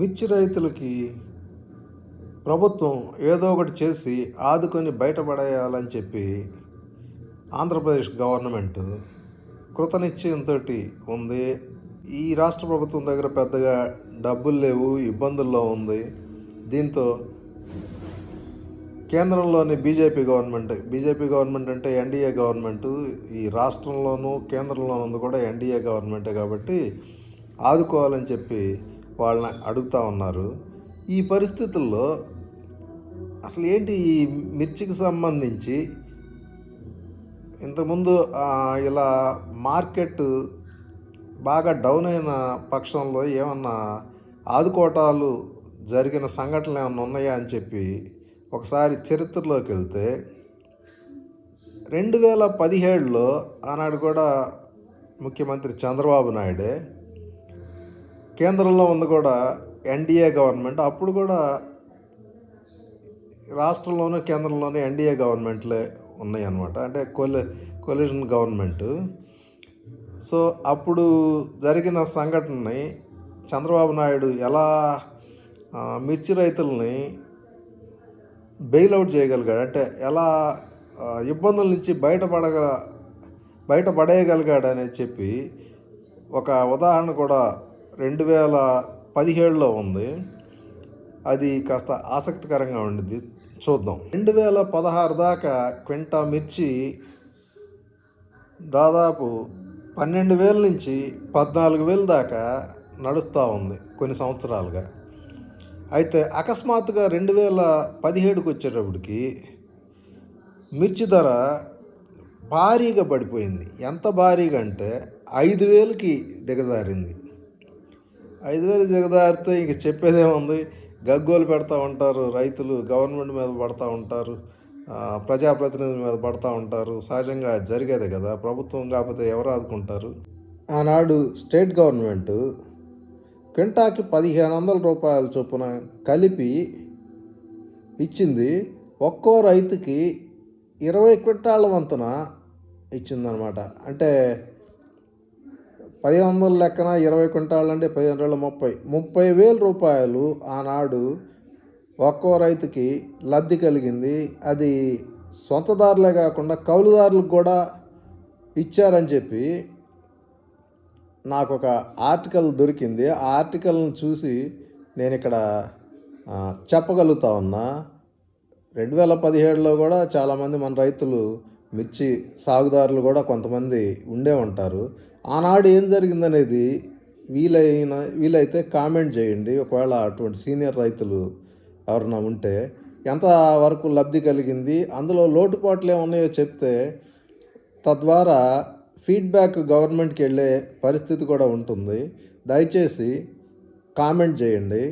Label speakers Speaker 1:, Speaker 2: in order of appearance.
Speaker 1: మిర్చి రైతులకి ప్రభుత్వం ఏదో ఒకటి చేసి ఆదుకొని బయటపడేయాలని చెప్పి ఆంధ్రప్రదేశ్ గవర్నమెంట్ కృతనిశ్చయంతో ఉంది. ఈ రాష్ట్ర ప్రభుత్వం దగ్గర పెద్దగా డబ్బులు లేవు ఇబ్బందుల్లో ఉంది. దీంతో కేంద్రంలోని బీజేపీ గవర్నమెంట్ బీజేపీ గవర్నమెంట్ అంటే ఎన్డీఏ గవర్నమెంట్ ఈ రాష్ట్రంలోనూ కేంద్రంలోనూ ఉంది కూడా ఎన్డీఏ గవర్నమెంటే కాబట్టి ఆదుకోవాలని చెప్పి వాళ్ళని అడుగుతూ ఉన్నారు. ఈ పరిస్థితుల్లో అసలు ఏంటి ఈ మిర్చికి సంబంధించి ఇంతకుముందు ఇలా మార్కెట్ బాగా డౌన్ అయిన పక్షంలో ఏమన్నా ఆదుకోవటాలు జరిగిన సంఘటనలు ఏమన్నా ఉన్నాయా అని చెప్పి ఒకసారి చరిత్రలోకి వెళ్తే రెండు వేల పదిహేడులో ఆనాడు కూడా ముఖ్యమంత్రి చంద్రబాబు నాయుడే కేంద్రంలో ఉంది కూడా ఎన్డీఏ గవర్నమెంట్. అప్పుడు కూడా రాష్ట్రంలోనూ కేంద్రంలోనూ ఎన్డీఏ గవర్నమెంట్లే ఉన్నాయి అన్నమాట అంటే కొలి కొలిషన్ గవర్నమెంట్. సో అప్పుడు జరిగిన సంఘటనని చంద్రబాబు నాయుడు ఎలా మిర్చి రైతుల్ని బెయిల్అవుట్ చేయగలిగాడు అంటే ఎలా ఇబ్బందుల నుంచి బయటపడగ బయటపడేయగలిగాడు చెప్పి ఒక ఉదాహరణ కూడా రెండు వేల పదిహేడులో ఉంది. అది కాస్త ఆసక్తికరంగా ఉండింది చూద్దాం. రెండు వేల పదహారు దాకా క్వింటా మిర్చి దాదాపు పన్నెండు వేల నుంచి పద్నాలుగు వేల దాకా నడుస్తూ ఉంది కొన్ని సంవత్సరాలుగా. అయితే అకస్మాత్తుగా రెండు వేల పదిహేడుకి వచ్చేటప్పటికి మిర్చి ధర భారీగా పడిపోయింది. ఎంత భారీగా అంటే ఐదు వేలకి దిగజారింది. ఐదు వేలు దిగజారితే ఇంక చెప్పేదేముంది గగ్గోలు పెడతా ఉంటారు. రైతులు గవర్నమెంట్ మీద పడతా ఉంటారు. ప్రజాప్రతినిధుల మీద పడతా ఉంటారు. సహజంగా జరిగేది కదా. ప్రభుత్వం కాకపోతే ఎవరు ఆదుకుంటారు? ఆనాడు స్టేట్ గవర్నమెంట్ క్వింటాకి పదిహేను వందల రూపాయల చొప్పున కలిపి ఇచ్చింది. ఒక్కో రైతుకి ఇరవై క్వింటాళ్ళ వంతున ఇచ్చిందనమాట. అంటే పదిహేను వందల లెక్కన ఇరవై క్వింటాళ్ళు అంటే పదిహేను వేల ముప్పై. ముప్పై వేల రూపాయలు ఆనాడు ఒక్కో రైతుకి లబ్ధి కలిగింది. అది సొంతదారులే కాకుండా కౌలుదారులకు కూడా ఇచ్చారని చెప్పి నాకు ఒక ఆర్టికల్ దొరికింది. ఆ ఆర్టికల్ని చూసి నేను ఇక్కడ చెప్పగలుగుతా ఉన్నా. రెండు వేల పదిహేడులో కూడా చాలామంది మన రైతులు మిర్చి సాగుదారులు కూడా కొంతమంది ఉండే ఉంటారు. ఆనాడు ఏం జరిగిందనేది వీలైన వీలైతే కామెంట్ చేయండి. ఒకవేళ అటువంటి సీనియర్ రైతులు ఎవరైనా ఉంటే ఎంత వరకు లబ్ధి కలిగింది అందులో లోటుపాట్లు ఏమున్నాయో చెప్తే తద్వారా ఫీడ్బ్యాక్ గవర్నమెంట్కి వెళ్ళే పరిస్థితి కూడా ఉంటుంది. దయచేసి కామెంట్ చేయండి.